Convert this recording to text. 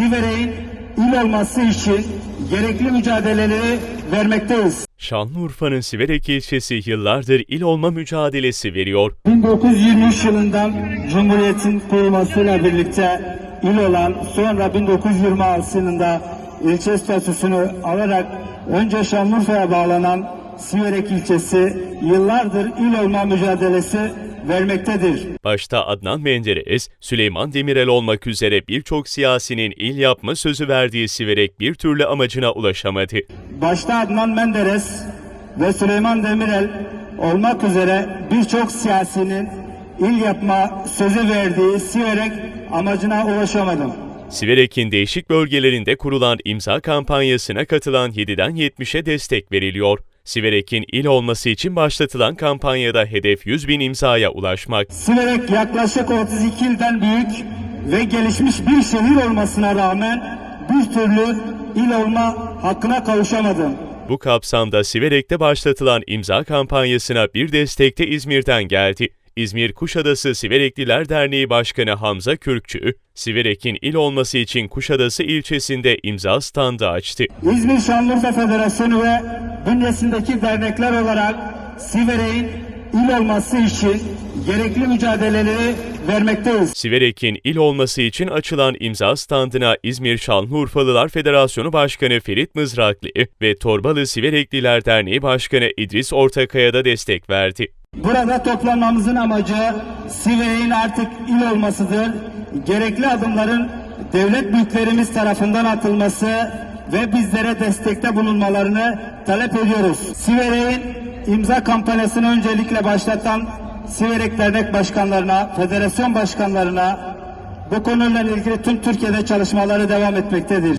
Siverek'in il olması için gerekli mücadeleleri vermekteyiz. Şanlıurfa'nın Siverek ilçesi yıllardır il olma mücadelesi veriyor. 1923 yılından Cumhuriyet'in kurulmasıyla birlikte il olan sonra 1926 yılında ilçe statüsünü alarak önce Şanlıurfa'ya bağlanan Siverek ilçesi yıllardır il olma mücadelesi vermektedir. Başta Adnan Menderes, Süleyman Demirel olmak üzere birçok siyasinin il yapma sözü verdiği Siverek bir türlü amacına ulaşamadı. Başta Adnan Menderes ve Süleyman Demirel olmak üzere birçok siyasinin il yapma sözü verdiği Siverek amacına ulaşamadım. Siverek'in değişik bölgelerinde kurulan imza kampanyasına katılan 7'den 70'e destek veriliyor. Siverek'in il olması için başlatılan kampanyada hedef 100 bin imzaya ulaşmak. Siverek yaklaşık 32 ilden büyük ve gelişmiş bir şehir olmasına rağmen bir türlü il olma hakkına kavuşamadım. Bu kapsamda Siverek'te başlatılan imza kampanyasına bir destek de İzmir'den geldi. İzmir Kuşadası Siverekliler Derneği Başkanı Hamza Kürkçü, Siverek'in il olması için Kuşadası ilçesinde imza standı açtı. İzmir Şanlıurfa Federasyonu ve bünyesindeki dernekler olarak Siverek'in il olması için gerekli mücadeleleri vermekteyiz. Siverek'in il olması için açılan imza standına İzmir Şanlıurfalılar Federasyonu Başkanı Ferit Mızraklı ve Torbalı Siverekliler Derneği Başkanı İdris Ortakaya da destek verdi. Burada toplanmamızın amacı Siverek'in artık il olmasıdır. Gerekli adımların devlet büyüklerimiz tarafından atılması ve bizlere destekte bulunmalarını talep ediyoruz. Siverek'in imza kampanyasını öncelikle başlatan Siverek Dernek Başkanlarına, Federasyon Başkanlarına bu konuyla ilgili tüm Türkiye'de çalışmaları devam etmektedir.